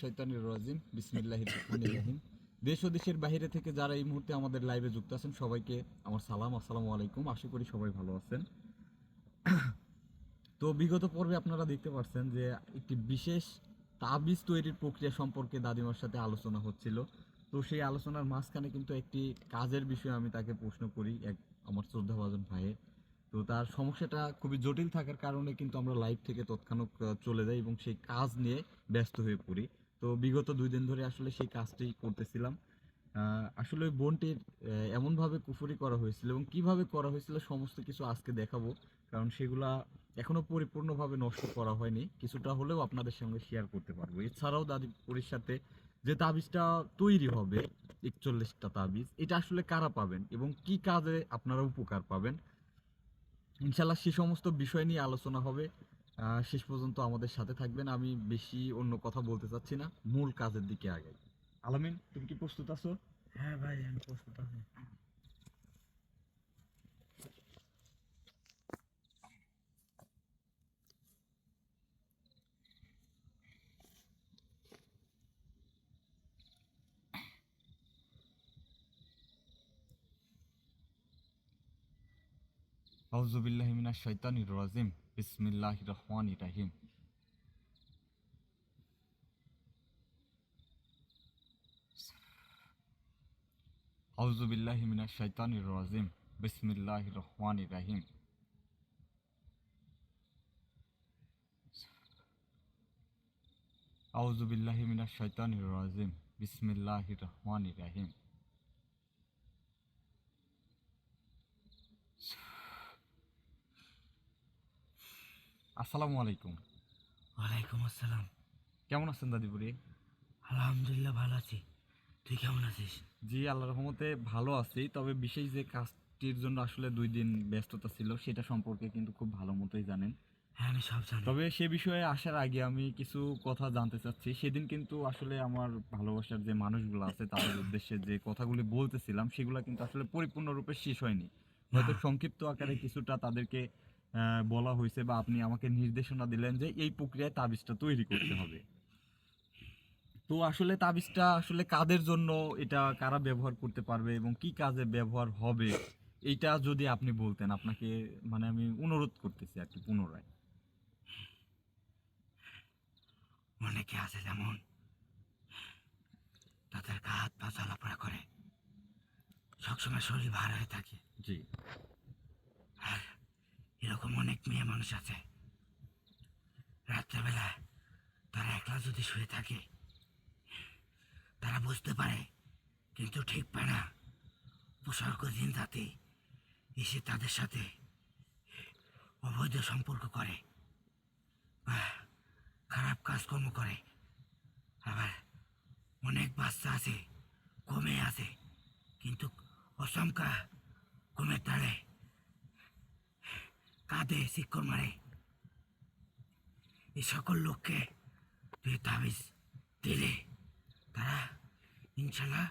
শৈতানির রাজিম দেশ ও দেশের থেকে যারা এই মুহূর্তে আমাদের লাইভে যুক্ত আছেন, সবাইকে আমার সালাম, আসসালামু আলাইকুম। আশা করি সবাই ভালো আছেন। তো বিগত পর্বে আপনারা দেখতে পাচ্ছেন যে একটি বিশেষ তাবিজ তৈরির প্রক্রিয়া সম্পর্কে দাদিমার সাথে আলোচনা হচ্ছিল। তো সেই আলোচনার মাঝখানে কিন্তু একটি কাজের বিষয়ে আমি তাকে প্রশ্ন করি, এক আমার শ্রদ্ধাভাজন ভাইয়ের। তো তার সমস্যাটা খুবই জটিল থাকার কারণে কিন্তু আমরা লাইভ থেকে তৎক্ষণাৎ চলে যাই এবং সেই কাজ নিয়ে ব্যস্ত হয়ে পড়ি। তো বিগত দুই দিন ধরে আসলে সেই কাজটি করতেছিলাম। আসলে বোনটির এমনভাবে কুফুরি করা হয়েছিল এবং কীভাবে করা হয়েছিল সমস্ত কিছু আজকে দেখাবো। কারণ সেগুলা এখনও পরিপূর্ণভাবে নষ্ট করা হয়নি। কিছুটা হলেও আপনাদের সঙ্গে শেয়ার করতে পারব। এছাড়াও দাদিপুরির সাথে যে তাবিজটা তৈরি হবে, একচল্লিশটা তাবিজ, এটা আসলে কারা পাবেন এবং কি কাজে আপনারা উপকার পাবেন? ইনশাল্লাহ সে সমস্ত বিষয় নিয়ে আলোচনা হবে। শেষ পর্যন্ত আমাদের সাথে থাকবেন। আমি বেশি অন্য কথা বলতে চাচ্ছি না। মূল কাজের দিকে আগে আলামিন, তুমি কি প্রস্তুত আছো? হ্যাঁ ভাই, আমি প্রস্তুত আছি। আউজুবিল্লাহি মিনাশ শাইতানির রাজিম বিসমিল্লাহির রহমানির রহিম আউজুবিল্লাহি মিনাশ শাইতানির রাজিম বিসমিল্লাহির রহমানির রহিম আউজুবিল্লাহি মিনাশ শাইতানির রাজিম বিসমিল্লাহির রহমানির রহিম আসসালামু আলাইকুম। ওয়ালাইকুম আসসালাম। কেমন আছেন দাদিপুরি আলহামদুলিল্লাহ ভালো আছি। তুই কেমন আছিস? জি আল্লাহ রহমতে ভালো আছি। তবে বিশেষ যে কাজটির জন্য আসলে দুই দিন ব্যস্ততা ছিল সেটা সম্পর্কে কিন্তু খুব ভালো মতোই জানেন। হ্যাঁ আমি সব জানি। তবে সে বিষয়ে আসার আগে আমি কিছু কথা জানতে চাচ্ছি। সেদিন কিন্তু আসলে আমার ভালোবাসার যে মানুষগুলো আছে তাদের উদ্দেশ্যে যে কথাগুলি বলতেছিলাম সেগুলো কিন্তু আসলে পরিপূর্ণরূপে শেষ হয়নি। হয়তো সংক্ষিপ্ত আকারে কিছুটা তাদেরকে বলা হয়েছে বা আপনি আমাকে নির্দেশনা দিলেন যে এই প্রক্রিয়ায় তাবিজটা তৈরি করতে হবে। তো আসলে তাবিজটা আসলে কাদের জন্য এটা কারা ব্যবহার করতে পারবে এবং কি কাজে ব্যবহার হবে এইটা যদি আপনি বলতেন আপনাকে মানে আমি অনুরোধ করতেছি আর কি পুনরায়। অনেকে আছে যেমন তাদের হাত পা চলাফেরা করে সবসময় শরীর ভার হয়ে থাকে। জি। এরকম অনেক মেয়ে মানুষ আছে। রাত্রেবেলা তারা একলা যদি শুয়ে থাকে, তারা বুঝতে পারে, কিন্তু ঠিক পায় না। দিন রাতে এসে তাদের সাথে অবৈধ সম্পর্ক করে। বা খারাপ কাজকর্ম করে। আবার অনেক বাচ্চা আছে, কমে আছে, কিন্তু অসংখ্যা কমে তাড়ে। কাঁদে শিক্ষর মারে। এই সকল লোককে তুই তাবিজ দিলে তারা ইনশাল্লাহ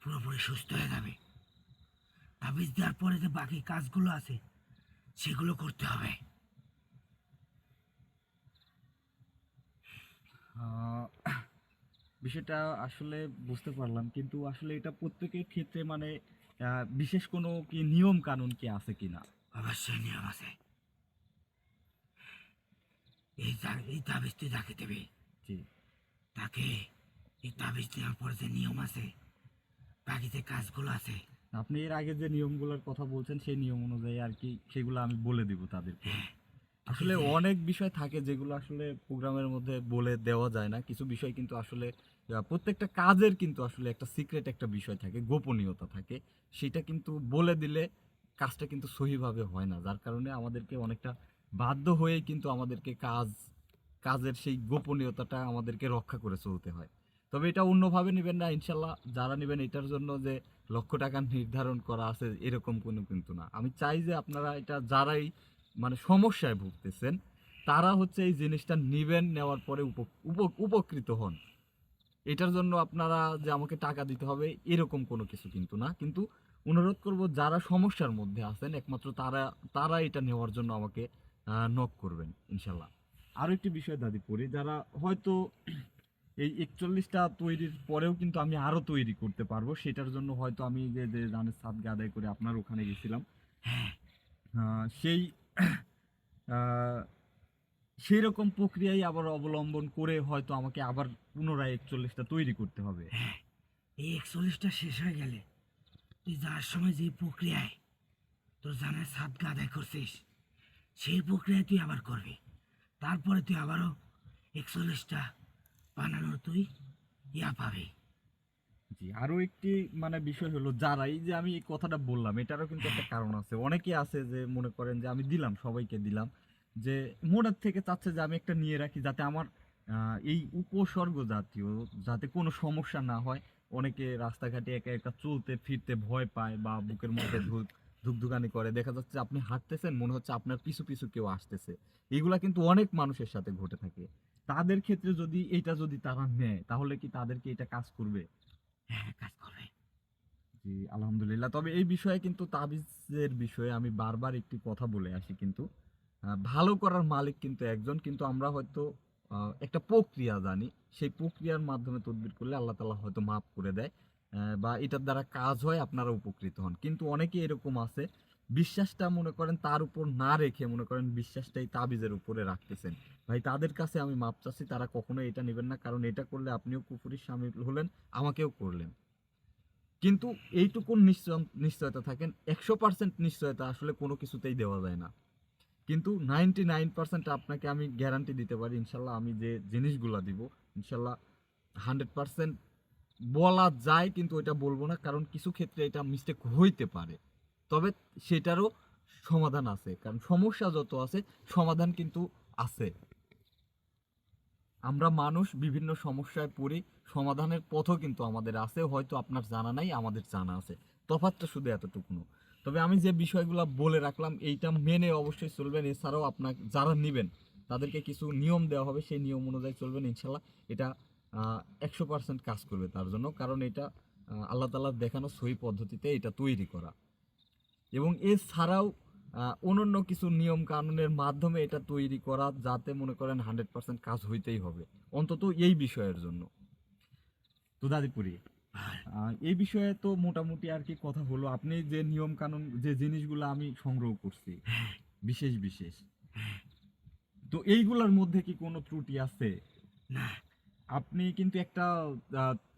পুরোপুরি সুস্থ হয়ে যাবে। তাবিজ দেওয়ার পরে যে বাকি কাজগুলো আছে সেগুলো করতে হবে। বিষয়টা আসলে বুঝতে পারলাম কিন্তু আসলে এটা প্রত্যেকের ক্ষেত্রে মানে বিশেষ কোনো কি নিয়ম কানুন কি আছে কিনা? অবশ্যই নিয়ম আছে। এই এই তাবিজ তুই যাকে দেবে। জি। তাকে এই তাবিজ দেওয়ার পরে যে নিয়ম আছে বাকি যে কাজগুলো আছে। আপনি এর আগে যে নিয়মগুলোর কথা বলছেন সেই নিয়ম অনুযায়ী আর কি সেগুলো আমি বলে দিব তাদেরকে। হ্যাঁ। আসলে অনেক বিষয় থাকে যেগুলো আসলে প্রোগ্রামের মধ্যে বলে দেওয়া যায় না। কিছু বিষয় কিন্তু আসলে প্রত্যেকটা কাজের কিন্তু আসলে একটা সিক্রেট একটা বিষয় থাকে গোপনীয়তা থাকে। সেটা কিন্তু বলে দিলে কাজটা কিন্তু সহিভাবে হয় না। যার কারণে আমাদেরকে অনেকটা বাধ্য হয়ে কিন্তু আমাদেরকে কাজ, কাজের সেই গোপনীয়তাটা আমাদেরকে রক্ষা করে চলতে হয়। তবে এটা অন্যভাবে নেবেন না, ইনশাল্লাহ। যারা নেবেন এটার জন্য যে লক্ষ টাকা নির্ধারণ করা আছে, এরকম কোনো কিন্তু না। আমি চাই যে আপনারা এটা যারাই মানে সমস্যায় ভুগতেছেন, তারা হচ্ছে এই জিনিসটা নেবেন, নেওয়ার পরে উপ- উপ- উপকৃত হন। এটার জন্য আপনারা যে আমাকে টাকা দিতে হবে, এরকম কোনো কিছু কিন্তু না। কিন্তু অনুরোধ করব, যারা সমস্যার মধ্যে আছেন, একমাত্র তারা তারা এটা নেওয়ার জন্য আমাকে নক করবেন, ইনশাল্লাহ। আরও একটি বিষয় দাদি পড়ি যারা হয়তো এই একচল্লিশটা তৈরির পরেও কিন্তু আমি আরও তৈরি করতে পারব, সেটার জন্য হয়তো আমি যে যে ধানের সাত আদায় করে আপনার ওখানে গেছিলাম হ্যাঁ সেই সেই রকম প্রক্রিয়াই আবার অবলম্বন করে হয়তো আমাকে আবার পুনরায় একচল্লিশটা তৈরি করতে হবে। হ্যাঁ এই একচল্লিশটা শেষ হয়ে গেলে তুই যাওয়ার সময় যে প্রক্রিয়ায় তোর জানার সাতটা আদায় করছিস সেই প্রক্রিয়া তুই আবার করবি। তারপরে তুই আবারও একচল্লিশটা বানানোর তুই ইয়া পাবি। জি আরও একটি মানে বিষয় হলো যারা এই যে আমি এই কথাটা বললাম এটারও কিন্তু একটা কারণ আছে। অনেকে আছে যে মনে করেন যে আমি দিলাম সবাইকে দিলাম যে মনের থেকে চাচ্ছে যে আমি একটা নিয়ে রাখি যাতে আমার এই উপসর্গ জাতীয় যাতে কোনো সমস্যা না হয়। অনেকে রাস্তাঘাটে একা একা চলতে ফিরতে ভয় পায় বা বুকের মধ্যে ধুকধুকানি করে দেখা যাচ্ছে আপনি হাঁটতেছেন মনে হচ্ছে আপনার পিছু পিছু কেউ আসতেছে। এগুলা কিন্তু অনেক মানুষের সাথে ঘটে থাকে। তাদের ক্ষেত্রে যদি এটা যদি তারা নেয় তাহলে কি তাদেরকে এটা কাজ করবে? হ্যাঁ কাজ করবে। জি আলহামদুলিল্লাহ। তবে এই বিষয়ে কিন্তু তাবিজের বিষয়ে আমি বারবার একটি কথা বলে আসি কিন্তু ভালো করার মালিক কিন্তু একজন কিন্তু আমরা হয়তো আহ, একটা প্রক্রিয়া জানি। সেই প্রক্রিয়ার মাধ্যমে তদবির করলে আল্লাহ তালা হয়তো মাফ করে দেয়। বা এটার দ্বারা কাজ হয়, আপনারা উপকৃত হন। কিন্তু অনেকে এরকম আছে, বিশ্বাসটা মনে করেন তার উপর না রেখে মনে করেন বিশ্বাসটাই তাবিজের উপরে রাখতেছেন। ভাই, তাদের কাছে আমি মাপ চাচ্ছি, তারা কখনো এটা নেবেন না, কারণ এটা করলে আপনিও কুফুরির সামিল হলেন, আমাকেও করলেন। কিন্তু নিশ্চয়, নিশ্চয়তা থাকেন, একশো পার্সেন্ট নিশ্চয়তা আসলে কোনো কিছুতেই দেওয়া যায় না। কিন্তু নাইনটি নাইন পার্সেন্ট আপনাকে আমি গ্যারান্টি দিতে পারি, ইনশাল্লাহ আমি যে জিনিসগুলো দিব, ইনশাল্লাহ হান্ড্রেড পার্সেন্ট বলা যায়, কিন্তু এটা বলব না, কারণ কিছু ক্ষেত্রে এটা মিস্টেক হইতে পারে। তবে সেটারও সমাধান আছে, কারণ সমস্যা যত আছে, সমাধান কিন্তু আছে। আমরা মানুষ বিভিন্ন সমস্যায় পড়ি, সমাধানের পথও কিন্তু আমাদের আছে, হয়তো আপনার জানা নাই, আমাদের জানা আছে। তফাৎটা শুধু এতটুকুনো তবে আমি যে বিষয়গুলো বলে রাখলাম, এইটা মেনে অবশ্যই চলবেন। এছাড়াও আপনার যারা নেবেন, তাদেরকে কিছু নিয়ম দেওয়া হবে, সেই নিয়ম অনুযায়ী চলবেন, ইনশাল্লাহ। এটা একশো পার্সেন্ট কাজ করবে তার জন্য। কারণ এটা আল্লাহ তালার দেখানো সহি পদ্ধতিতে এটা তৈরি করা। এবং এছাড়াও অন্যান্য কিছু নিয়ম কানুনের মাধ্যমে এটা তৈরি করা যাতে মনে করেন হান্ড্রেড পার্সেন্ট কাজ হইতেই হবে। অন্তত এই বিষয়ের জন্য। তো দাদিপুরি এই বিষয়ে তো মোটামুটি আর কি কথা হলো। আপনি যে নিয়ম কানুন যে জিনিসগুলো আমি সংগ্রহ করছি, বিশেষ বিশেষ, তো এইগুলোর মধ্যে কি কোনো ত্রুটি আছে? না। আপনি কিন্তু একটা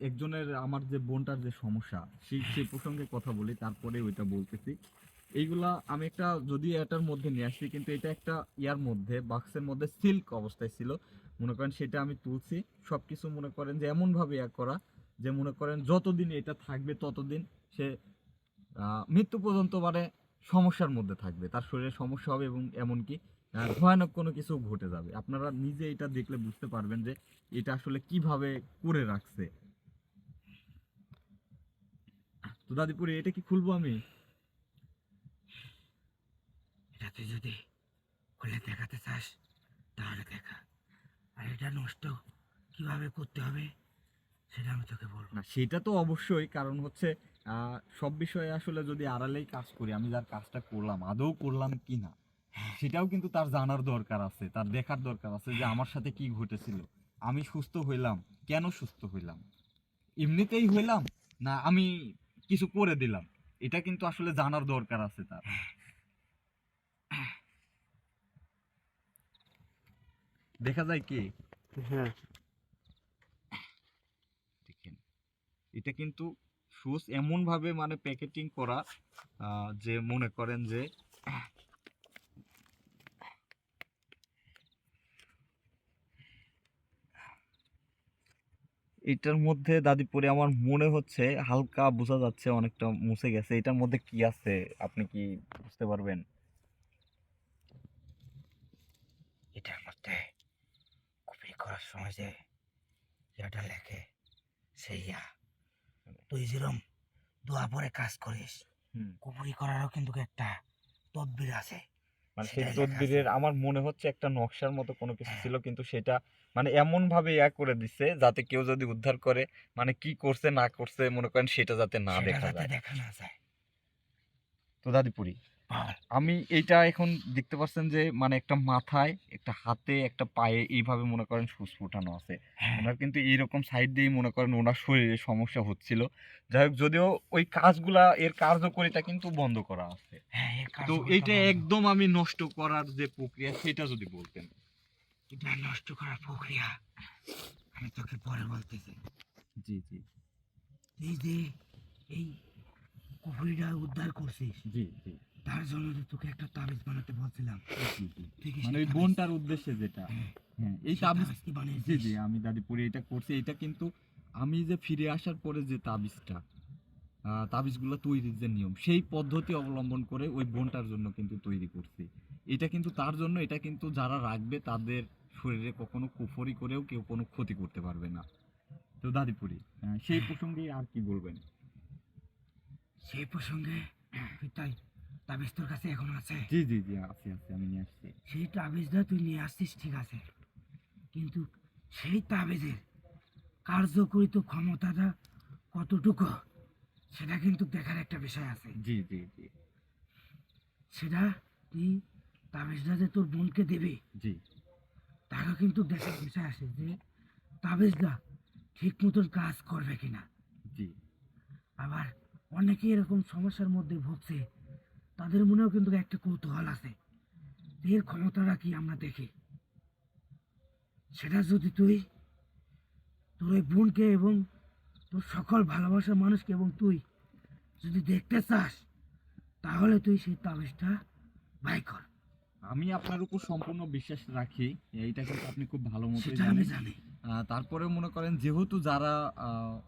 একজনের, আমার যে বোনটার যে সমস্যা সেই সেই প্রসঙ্গে কথা বলি, তারপরে ওইটা বলতেছি। এইগুলা আমি একটা, যদি এটার মধ্যে নিয়ে আসি, কিন্তু এটা একটা ইয়ার মধ্যে, বাক্সের মধ্যে সিল্ক অবস্থায় ছিল। মনে করেন সেটা আমি তুলছি সব কিছু মনে করেন যে এমন ভাবে ইয়া করা, যে মনে করেন যতদিন এটা থাকবে, ততদিন সে মৃত্যু পর্যন্ত মানে সমস্যার মধ্যে থাকবে। তার শরীরে সমস্যা হবে এবং এমনকি ভয়ানক কোনো কিছু ঘটে যাবে। আপনারা নিজে এটা দেখলে বুঝতে পারবেন যে এটা আসলে কীভাবে করে রাখছে। তো দাদিপুরি এটা কি খুলবো আমি? যদি খুলে দেখাতে চাস তাহলে দেখা। আর এটা নষ্ট কীভাবে করতে হবে সেটা আমি তোকে বলব। না সেটা তো অবশ্যই কারণ হচ্ছে আহ, সব বিষয়ে আসলে যদি আড়ালেই কাজ করি আমি যার কাজটা করলাম আদৌ করলাম কি না সেটাও কিন্তু তার জানার দরকার আছে তার দেখার দরকার আছে যে আমার সাথে কি ঘটেছিল। আমি সুস্থ হইলাম কেন সুস্থ হইলাম? এমনিতেই হইলাম না আমি কিছু করে দিলাম? এটা কিন্তু আসলে জানার দরকার আছে তার। দেখা যায় কি? হ্যাঁ। দেখেন এটা কিন্তু শুজ এমন ভাবে মানে প্যাকেটিং করা আহ, যে মনে করেন যে এটার মধ্যে দাদিপুরে আমার মনে হচ্ছে হালকা বোঝা যাচ্ছে অনেকটা মুছে গেছে। এটার মধ্যে কি আছে? আপনি কি বুঝতে পারবেন? এটার মধ্যে কপি করার সময় যে ইয়াটা লেখে সেই ইয়া। তুই যেরম দোয়া পরে কাজ করিস। কুপুরি করারও কিন্তু একটা তদবির আছে। মানে সেই তদবিরের আমার মনে হচ্ছে একটা নকশার মতো কোনো কিছু ছিল কিন্তু সেটা মানে এমন ভাবে ইয়া করে দিছে যাতে কেউ যদি উদ্ধার করে মানে কি করছে না করছে মনে করেন সেটা যাতে না দেখা যায়। দেখা না যায়। তো দাদিপুরি আমি এইটা এখন দেখতে পাচ্ছেন যে মানে একটা মাথায় একটা হাতে একটা পায়ে এইভাবে মনে করেন সুচ ফোটানো আছে। হ্যাঁ। ওনার কিন্তু এইরকম সাইড দিয়েই মনে করেন ওনার শরীরে সমস্যা হচ্ছিল। যাই হোক যদিও ওই কাজগুলা এর কার্যকরিতা কিন্তু বন্ধ করা আছে। হ্যাঁ তো এইটা একদম আমি নষ্ট করার যে প্রক্রিয়া সেটা যদি বলতেন। এটা নষ্ট করার প্রক্রিয়া। আমি তোকে পরে বলতেছি। জি জি। এই যে এই কুফুরিটা উদ্ধার করছিস জি জি। তার জন্য তোকে একটা তাবিজ বানাতে বলছিলাম। মানে ওই বোনটার উদ্দেশ্যে যেটা। হ্যাঁ, হ্যাঁ এই তাবিজ জি জি আমি দাদিপুরে এটা করছি। এটা কিন্তু আমি যে ফিরে আসার পরে যে তাবিজটা তাবিজগুলো তৈরির যে নিয়ম সেই পদ্ধতি অবলম্বন করে ওই বোনটার জন্য কিন্তু তৈরি করছি। এটা কিন্তু তার জন্য এটা কিন্তু যারা রাখবে তাদের শরীরে কখনো কুফরি করেও কেউ কোনো ক্ষতি করতে পারবে না। তো দাদিপুরি সেই প্রসঙ্গে আর কি বলবেন? সেই প্রসঙ্গে তাই তাবিজ তোর কাছে এখন আছে? জি জি জি আছি আছি আমি নিয়ে আসছি। সেই তাবিজটা তুই নিয়ে আসছিস ঠিক আছে। কিন্তু সেই তাবিজের কার্যকরিত ক্ষমতাটা কতটুকু সেটা কিন্তু দেখার একটা বিষয় আছে। জি জি জি। সেটা তুই তাবিজটা যে তোর বোনকে দেবে। জি। তারও কিন্তু দেখার বিষয় আসে যে তাবিজটা ঠিক মতন কাজ করবে কিনা। জি। আবার অনেকে এরকম সমস্যার মধ্যে ভুগছে তাদের মনেও কিন্তু একটা কৌতূহল আছে এর ক্ষমতাটা কি আমরা দেখি? সেটা যদি তুই তোর ওই বোনকে এবং তোর সকল ভালোবাসার মানুষকে এবং তুই যদি দেখতে চাস তাহলে তুই সেই তাবিজটা বাই কর। আমি আপনার উপর সম্পূর্ণ বিশ্বাস রাখি এইটা কিন্তু আপনি খুব ভালো মতো আমি তারপরে মনে করেন যেহেতু যারা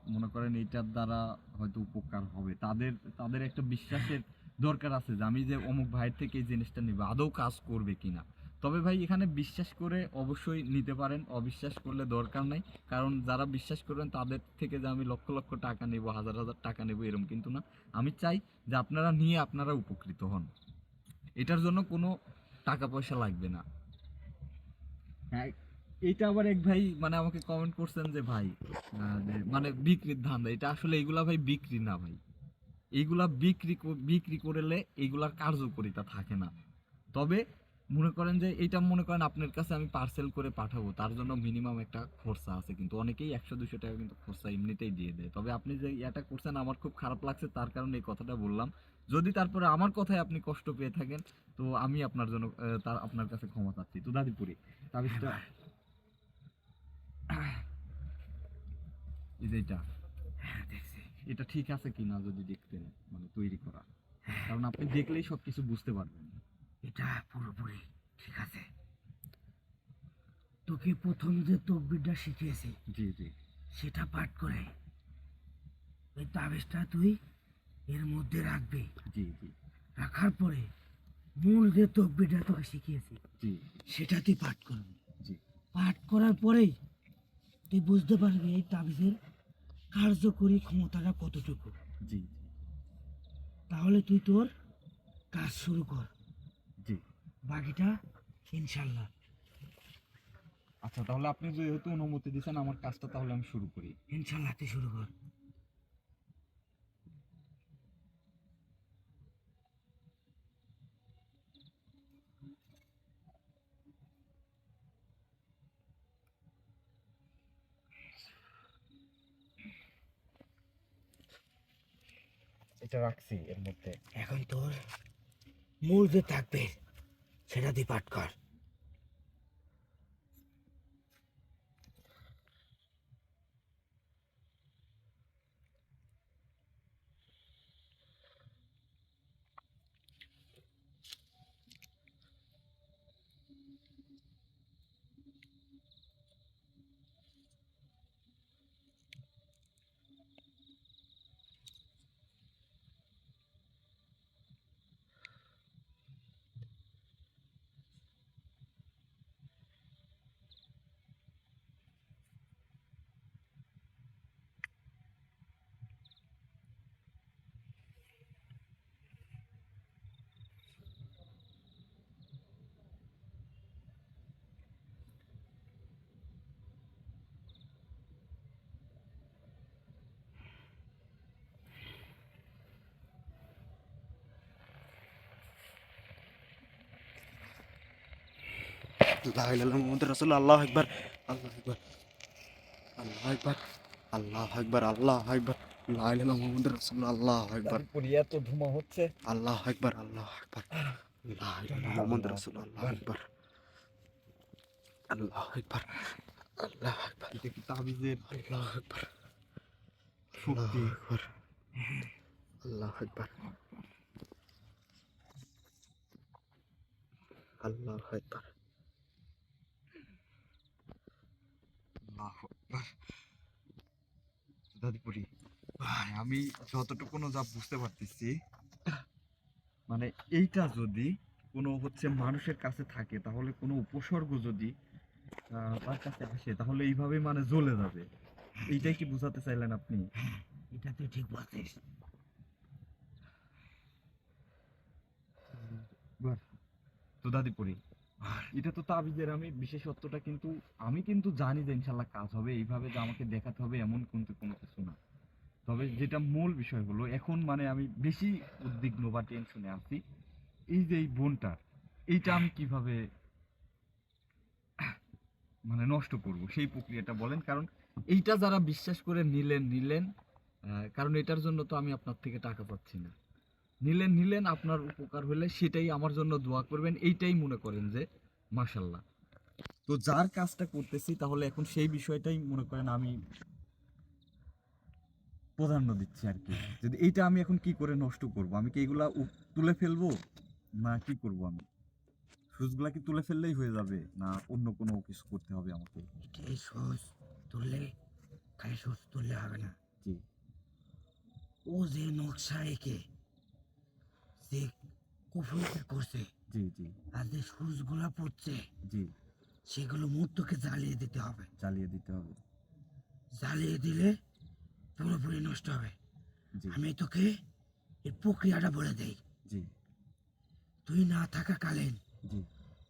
মনে করেন এইটার দ্বারা হয়তো উপকার হবে তাদের তাদের একটা বিশ্বাসের দরকার আছে যে আমি যে অমুক ভাইয়ের থেকে এই জিনিসটা নিব আদৌ কাজ করবে কিনা। তবে ভাই এখানে বিশ্বাস করে অবশ্যই নিতে পারেন অবিশ্বাস করলে দরকার নাই কারণ যারা বিশ্বাস করবেন তাদের থেকে যে আমি লক্ষ লক্ষ টাকা নেব হাজার হাজার টাকা নেব এরকম কিন্তু না। আমি চাই যে আপনারা নিয়ে আপনারা উপকৃত হন। এটার জন্য কোনো টাকা পয়সা লাগবে না। হ্যাঁ এইটা আবার এক ভাই মানে আমাকে কমেন্ট করছেন যে, ভাই মানে বিক্রির ধান্দা। এটা আসলে এইগুলা ভাই বিক্রি না ভাই। এইগুলা বিক্রি বিক্রি করলে এইগুলার কার্যকরিতা থাকে না। তবে মনে করেন যে এটা মনে করেন আপনার কাছে আমি পার্সেল করে পাঠাবো, তার জন্য মিনিমাম একটা খরচা আছে। কিন্তু অনেকেই একশো দুশো টাকা কিন্তু খরচা এমনিতেই দিয়ে দেয়। তবে আপনি যে এটা করছেন, আমার খুব খারাপ লাগছে, তার কারণে এই কথাটা বললাম। যদি তারপরে আমার কথায় আপনি কষ্ট পেয়ে থাকেন তো আমি আপনার জন্য তার আপনার কাছে ক্ষমা চাচ্ছি। তো দাদিপুরি তাবিজটা এই এটা এটা ঠিক আছে কিনা যদি দেখতেন মানে তৈরি করা? কারণ আপনি দেখলেই সবকিছু বুঝতে পারবেন। এটা পুরোপুরি ঠিক আছে। তোকে প্রথম যে তকবিরটা শিখিয়েছি জি জি। সেটা পাঠ করে ওই তাবিজটা তুই এর মধ্যে রাখবি। জি জি। রাখার পরে মূল যে তকবিরটা তোকে শিখিয়েছি জি। সেটা তুই পাঠ করবি। জি। পাঠ করার পরেই তুই বুঝতে পারবি এই তাবিজের কার্যকরী ক্ষমতাটা কতটুকু। জি তাহলে তুই তোর কাজ শুরু কর। জি। বাকিটা ইনশাল্লাহ আচ্ছা তাহলে আপনি যেহেতু অনুমতি দিচ্ছেন আমার কাজটা তাহলে আমি শুরু করি। ইনশাল্লাহ তুই শুরু কর। এটা রাখছি এর মধ্যে। এখন তোর মূল যে থাকবে সেটা দিয়ে পাঠ কর। লা ইলাহা মুহাম্মাদুর রাসূলুল্লাহ আল্লাহু আকবার আল্লাহু আকবার আল্লাহু আকবার আল্লাহু আকবার আল্লাহু আকবার লা ইলাহা মুহাম্মাদুর রাসূলুল্লাহ আল্লাহু তারপরে এত ধুমা হচ্ছে আল্লাহু আকবার আল্লাহু আকবার লা ইলাহা মুহাম্মাদুর রাসূলুল্লাহ আল্লাহু আকবার আল্লাহু আকবার আল্লাহু তাবিজের আল্লাহু শক্তি আল্লাহু আকবার আল্লাহু আকবার আল্লাহু আকবার আল্লাহু দাদিপুরি ভাই আমি যতটুকু যা বুঝতে পারতেছি মানে এইটা যদি কোনো হচ্ছে মানুষের কাছে থাকে তাহলে কোনো উপসর্গ যদি তার কাছে আসে তাহলে এইভাবে মানে জ্বলে যাবে। এইটাই কি বোঝাতে চাইলেন আপনি? এটা তুই ঠিক বলছিস। তো দাদিপুরি এটা তো তাবিজের, আমি বিশেষত্বটা কিন্তু, আমি কিন্তু জানি যে ইনশাল্লাহ কাজ হবে। এইভাবে যে আমাকে দেখাতে হবে এমন কিন্তু কোনো কিছু না। তবে যেটা মূল বিষয় হলো, এখন মানে আমি বেশি উদ্বিগ্ন বা টেনশনে আছি। এই যে এই বোনটা, এইটা আমি কীভাবে মানে নষ্ট করব? সেই প্রক্রিয়াটা বলেন। কারণ এইটা যারা বিশ্বাস করে নিলেন নিলেন কারণ এটার জন্য তো আমি আপনার থেকে টাকা পাচ্ছি না। নিলেন নিলেন আপনার উপকার হলে সেটাই আমার জন্য দোয়া করবেন এইটাই মনে করেন যে মাশাল্লাহ। তো যার কাজটা করতেছি তাহলে এখন সেই বিষয়টাই মনে করেন আমি প্রাধান্য দিচ্ছি আর কি। যদি এইটা আমি এখন কি করে নষ্ট করব? আমি কি এগুলা তুলে ফেলব? না কি করব আমি? সুচগুলা কি তুলে ফেললেই হয়ে যাবে? না অন্য কোনো কিছু করতে হবে আমাকে? এই সোজ তুললে খালি সোজ তুললে হবে না। জি। ও যে নকশা এঁকে যে কুফুরিটা করছে জি জি। আর যে সুচগুলা পড়ছে জি। সেগুলো মুহূর্তকে জ্বালিয়ে দিতে হবে। চালিয়ে দিতে হবে। জ্বালিয়ে দিলে পুরোপুরি নষ্ট হবে। আমি তোকে এই প্রক্রিয়াটা বলে দেই। জি। তুই না থাকাকালীন জি।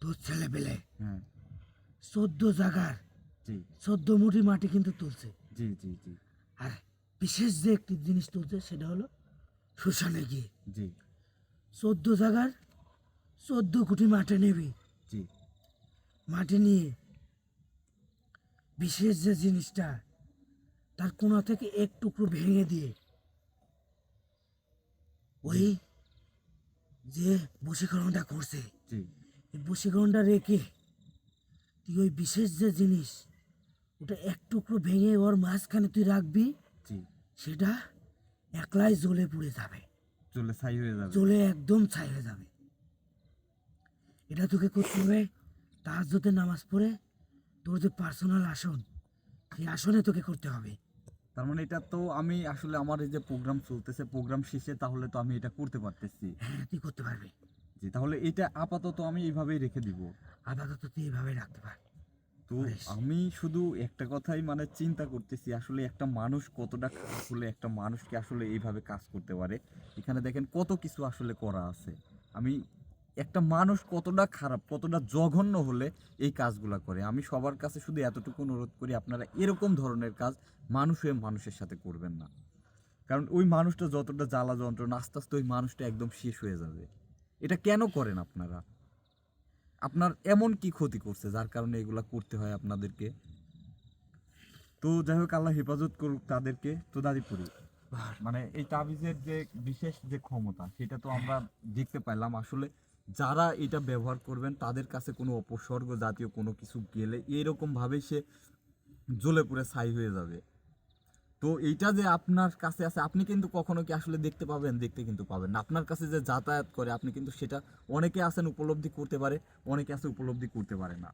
তোর ছেলে পেলে হ্যাঁ। চোদ্দ জাগার জি। চোদ্দ মুঠি মাটি কিন্তু তুলছে। জি জি জি। আর বিশেষ যে একটি জিনিস তুলছে সেটা হলো শ্মশানে গিয়ে জি। চোদ্দ জায়গার চোদ্দ কোটি মাটি নেবি। জি। মাটি নিয়ে বিশেষ যে জিনিসটা তার কোনা থেকে এক টুকরো ভেঙে দিয়ে ওই যে বশীকরণটা করছে বশীকরণটা রেখে তুই ওই বিশেষ যে জিনিস ওটা এক টুকরো ভেঙে ওর মাঝখানে তুই রাখবি সেটা একলাই জ্বলে পুড়ে যাবে। চলে ছাই হয়ে যাবে। জ্বলে একদম ছাই হয়ে যাবে। এটা তোকে করতে হবে তার নামাজ পড়ে তোর যে পার্সোনাল আসন সেই আসনে তোকে করতে হবে। তার মানে এটা তো আমি আসলে আমার এই যে প্রোগ্রাম চলতেছে প্রোগ্রাম শেষে তাহলে তো আমি এটা করতে পারতেছি। হ্যাঁ তুই করতে পারবি। জি তাহলে এটা আপাতত আমি এইভাবেই রেখে দিব। আপাতত তুই এইভাবে রাখতে পার। তো আমি শুধু একটা কথাই মানে চিন্তা করতেছি আসলে একটা মানুষ কতটা খারাপ হলে একটা মানুষকে আসলে এইভাবে কাজ করতে পারে? এখানে দেখেন কত কিছু আসলে করা আছে। আমি একটা মানুষ কতটা খারাপ কতটা জঘন্য হলে এই কাজগুলা করে। আমি সবার কাছে শুধু এতটুকু অনুরোধ করি আপনারা এরকম ধরনের কাজ মানুষ হয়ে মানুষের সাথে করবেন না। কারণ ওই মানুষটা যতটা জ্বালা যন্ত্রণা আস্তে আস্তে ওই মানুষটা একদম শেষ হয়ে যাবে। এটা কেন করেন আপনারা? আপনার এমন কি ক্ষতি করছে যার কারণে এগুলা করতে হয় আপনাদেরকে? তো যাই হোক আল্লাহ হেফাজত করুক তাদেরকে। তো দাদিপুরি মানে এই তাবিজের যে বিশেষ যে ক্ষমতা সেটা তো আমরা দেখতে পাইলাম। আসলে যারা এটা ব্যবহার করবেন তাদের কাছে কোনো অপসর্গ জাতীয় কোনো কিছু গেলে এরকম ভাবে সে জ্বলে পুড়ে ছাই হয়ে যাবে। তো এইটা যে আপনার কাছে আছে আপনি কিন্তু কখনো কি আসলে দেখতে পাবেন দেখতে কিন্তু পাবেন না। আপনার কাছে যে যাতায়াত করে আপনি কিন্তু সেটা অনেকে আছেন উপলব্ধি করতে পারে অনেকে আছে উপলব্ধি করতে পারে না।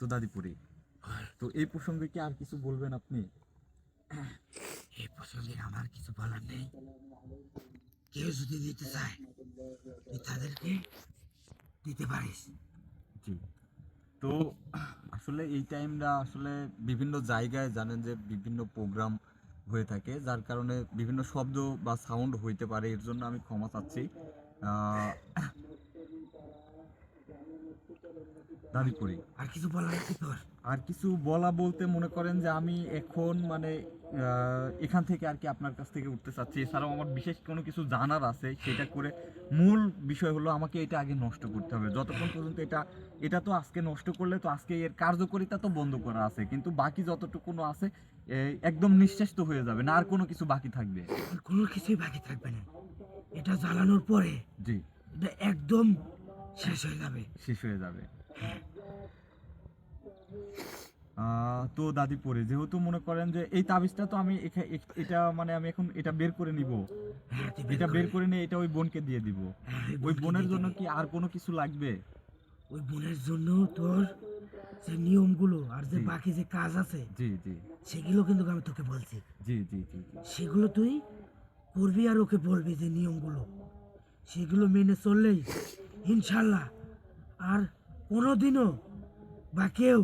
তো দাদিপুরি তো এই প্রসঙ্গে কি আর কিছু বলবেন আপনি? এই প্রসঙ্গে আমার কিছু বলার নেই। কেউ যদি দিতে চায় তুই তাদেরকে দিতে পারিস। জি। তো আসলে এই টাইমটা আসলে বিভিন্ন জায়গায় জানেন যে বিভিন্ন প্রোগ্রাম হয়ে থাকে, যার কারণে বিভিন্ন শব্দ বা সাউন্ড হইতে পারে, এর জন্য আমি ক্ষমা চাচ্ছি। দাবি করি। আর কিছু বলার আছে তোর? আর কিছু বলা বলতে মনে করেন যে আমি এখন মানে এখান থেকে আর কি আপনার কাছ থেকে উঠতে চাচ্ছি। এছাড়াও আমার বিশেষ কোনো কিছু জানার আছে সেটা করে মূল বিষয় হলো আমাকে এটা আগে নষ্ট করতে হবে। যতক্ষণ পর্যন্ত এটা এটা তো আজকে নষ্ট করলে তো আজকে এর কার্যকারিতা তো বন্ধ করা আছে কিন্তু বাকি যতটুকুনো আছে একদম নিঃশেষ তো হয়ে যাবে না আর কোনো কিছু বাকি থাকবে। কোনো কিছুই বাকি থাকবে না। এটা জ্বালানোর পরে জি। এটা একদম শেষ হয়ে যাবে। শেষ হয়ে যাবে। আহ, তো দাদি পরে। যেহেতু মনে করেন যে এই তাবিজটা তো আমি এটা মানে আমি এখন এটা বের করে নিব। হ্যাঁ এটা বের করে নিয়ে এটা ওই বোনকে দিয়ে দিব। হ্যাঁ, ওই বোনের জন্য কি আর কোনো কিছু লাগবে? ওই বোনের জন্য তোর যে নিয়মগুলো আর যে বাকি যে কাজ আছে জি জি। সেগুলো কিন্তু আমি তোকে বলছি। জি জি জি জি। সেগুলো তুই করবি আর ওকে বলবি যে নিয়মগুলো। সেগুলো মেনে চললেই ইনশাল্লাহ আর কোনোদিনও বা কেউ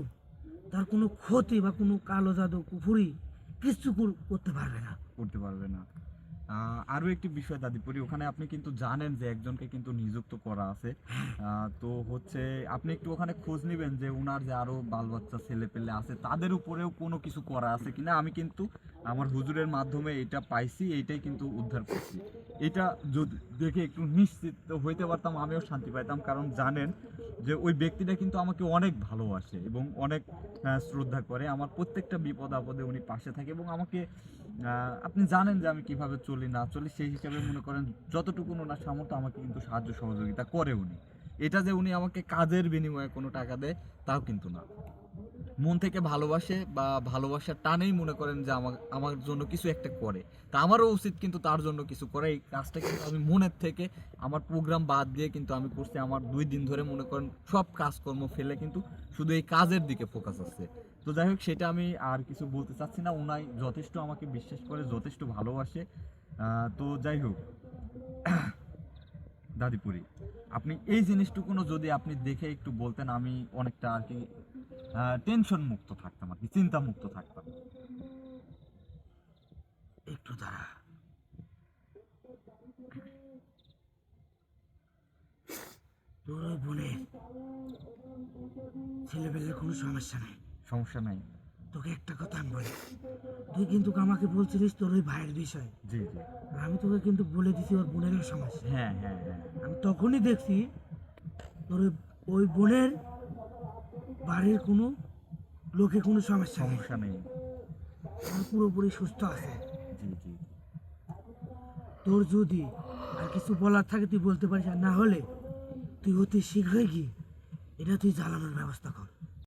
তার কোনো ক্ষতি বা কোনো কালো জাদু, কুফুরি কিছু কর- করতে পারবে না। করতে পারবে না। আরও আরও একটি বিষয় দাদিপুরি ওখানে আপনি কিন্তু জানেন যে একজনকে কিন্তু নিযুক্ত করা আছে। তো হচ্ছে আপনি একটু ওখানে খোঁজ নেবেন যে ওনার যে আরও বাল বাচ্চা ছেলে পেলে আছে, তাদের উপরেও কোনো কিছু করা আছে কিনা? আমি কিন্তু আমার হুজুরের মাধ্যমে এটা পাইছি, এইটাই কিন্তু উদ্ধার করছি। এটা যদি দেখে একটু নিশ্চিত হইতে পারতাম, আমিও শান্তি পাইতাম। কারণ জানেন যে ওই ব্যক্তিটা কিন্তু আমাকে অনেক ভালোবাসে এবং অনেক শ্রদ্ধা করে। আমার প্রত্যেকটা বিপদ আপদে উনি পাশে থাকে এবং আমাকে আপনি জানেন যে আমি কীভাবে চলি, না চলি, সেই হিসাবে মনে করেন যতটুকু ওনার সামর্থ্য, আমাকে কিন্তু সাহায্য সহযোগিতা করে উনি। এটা যে উনি আমাকে কাজের বিনিময়ে কোনো টাকা দেয়, তাও কিন্তু না। মন থেকে ভালোবাসে বা ভালোবাসার টানেই মনে করেন যে আমার আমার জন্য কিছু একটা করে। তা আমারও উচিত কিন্তু তার জন্য কিছু করে। এই কাজটা কিন্তু আমি মনের থেকে, আমার প্রোগ্রাম বাদ দিয়ে কিন্তু আমি করছি। আমার দুই দিন ধরে মনে করেন সব কাজকর্ম ফেলে কিন্তু শুধু এই কাজের দিকে ফোকাস আছে। তো যাই হোক, সেটা আমি আর কিছু বলতে চাচ্ছি না। ওনাই যথেষ্ট আমাকে বিশ্বাস করে, যথেষ্ট ভালোবাসে। তো যাই হোক, দাদিপুরি। আপনি এই জিনিসটুকুনো যদি আপনি দেখে একটু বলতেন, আমি অনেকটা আর কি টেনশন মুক্ত থাকতাম আর কি চিন্তা মুক্ত থাকতাম। একটু দাঁড়া। তোর বোনের ছেলেবেলের কোনো সমস্যা নাই? সমস্যা নাই। তোকে একটা কথা আমি বলি। তুই কিন্তু আমাকে বলছিলিস তোর ওই ভাইয়ের বিষয়। জি জি। আমি তোকে কিন্তু বলে দিছি ওর বোনের সমস্যা হ্যাঁ হ্যাঁ হ্যাঁ। আমি তখনই দেখছি তোর ওই- বোনের বাড়ির কোনো লোকে কোনো সমস্যা নেই। সমস্যা নেই। ও পুরোপুরি সুস্থ আছে। জি জি। তোর যদি আর কিছু বলার থাকে তুই বলতে পারিস। আর না হলে তুই অতি শীঘ্রই গিয়ে এটা তুই জ্বালানোর ব্যবস্থা কর।